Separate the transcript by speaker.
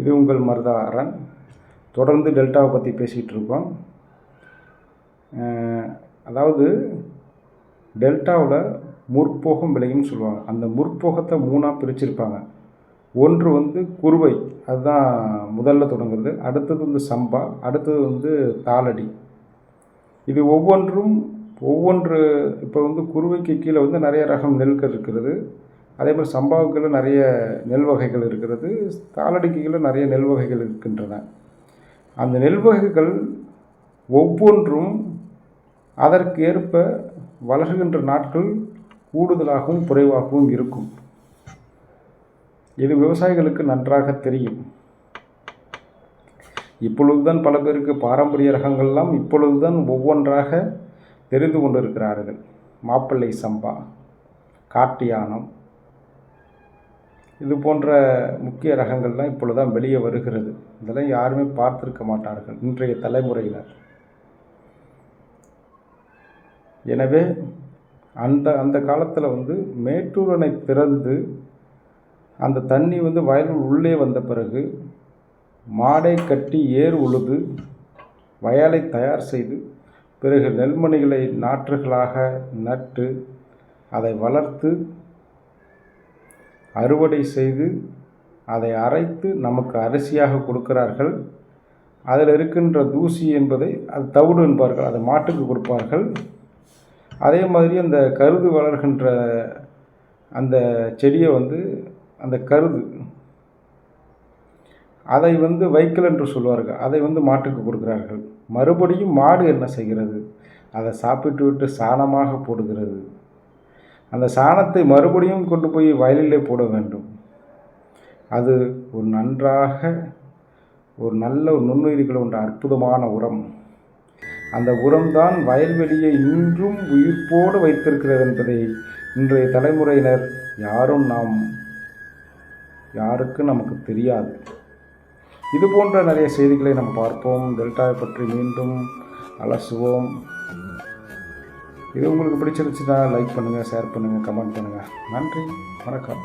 Speaker 1: இது உங்கள் மருதாரன் தொடர்ந்து டெல்டாவை பற்றி பேசிகிட்டு இருக்கோம். அதாவது டெல்டாவில் முற்போகம் விளையும்னு சொல்லுவாங்க. அந்த முற்போகத்தை மூணாக பிரிச்சிருப்பாங்க. ஒன்று வந்து குருவை அதுதான் முதல்ல தொடங்குறது. அடுத்தது வந்து சம்பா அடுத்தது வந்து தாளடி. இது ஒவ்வொன்றும் ஒவ்வொன்று இப்போ வந்து குருவைக்கு கீழே வந்து நிறைய ரகம் நெல்கள் இருக்கிறது. அதே மாதிரி சம்பாவுக்குள்ள நிறைய நெல் வகைகள் இருக்கிறது தாளடிக்கு நிறைய நெல் வகைகள் இருக்கின்றன. அந்த நெல் வகைகள் ஒவ்வொன்றும் அதற்கு ஏற்ப வளர்கின்ற நாட்கள் கூடுதலாகவும் குறைவாகவும் இருக்கும். இது விவசாயிகளுக்கு நன்றாக தெரியும். இப்பொழுதுதான் பல பேருக்கு பாரம்பரிய ரகங்கள்லாம் இப்பொழுதுதான் ஒவ்வொன்றாக தெரிந்து கொண்டிருக்கிறார்கள். மாப்பிள்ளை சம்பா காட்டு யானம் இது போன்ற முக்கிய ரகங்கள்லாம் இப்பொழுதுதான் வெளியே வருகிறது. இதெல்லாம் யாருமே பார்த்திருக்க மாட்டார்கள். இன்றைய தலைமுறையினர். எனவே அந்த அந்த காலத்தில் வந்து மேட்டூரனை திறந்து அந்த தண்ணி வந்து வயலுள் உள்ளே வந்த பிறகு மாடை கட்டி ஏர் உழுது வயலை தயார் செய்து பிறகு நெல்மணிகளை நாற்றுகளாக நட்டு அதை வளர்த்து அறுவடை செய்து அதை அரைத்து நமக்கு அரிசியாக கொடுக்கிறார்கள். அதில் இருக்கின்ற தூசி என்பதை அது தவிடு என்பார்கள் அதை மாட்டுக்கு கொடுப்பார்கள். அதே மாதிரி அந்த கருது வளர்கின்ற அந்த செடியை வந்து அந்த கருது அதை வந்து வைக்கல் என்று சொல்வார்கள் அதை வந்து மாட்டுக்கு கொடுக்கிறார்கள். மறுபடியும் மாடு என்ன செய்கிறது? அதை சாப்பிட்டு விட்டு சாணமாக போடுகிறது. அந்த சாணத்தை மறுபடியும் கொண்டு போய் வயலிலே போட வேண்டும். அது ஒரு நன்றாக ஒரு நல்ல ஒரு நுண்ணுயிர்கள் என்ற அற்புதமான உரம். அந்த உரம்தான் வயல்வெளியை இன்றும் உயிர்ப்போடு வைத்திருக்கிறது என்பதை இன்றைய தலைமுறையினர் யாரும் நாம் யாருக்கும் நமக்கு தெரியாது. இது போன்ற நிறைய செய்திகளை நாம் பார்ப்போம். டெல்டாவை பற்றி மீண்டும் அலசுவோம். இது உங்களுக்கு பிடிச்சிருந்துச்சுன்னா லைக் பண்ணுங்கள் ஷேர் பண்ணுங்கள் கமெண்ட் பண்ணுங்கள் நன்றி வணக்கம்.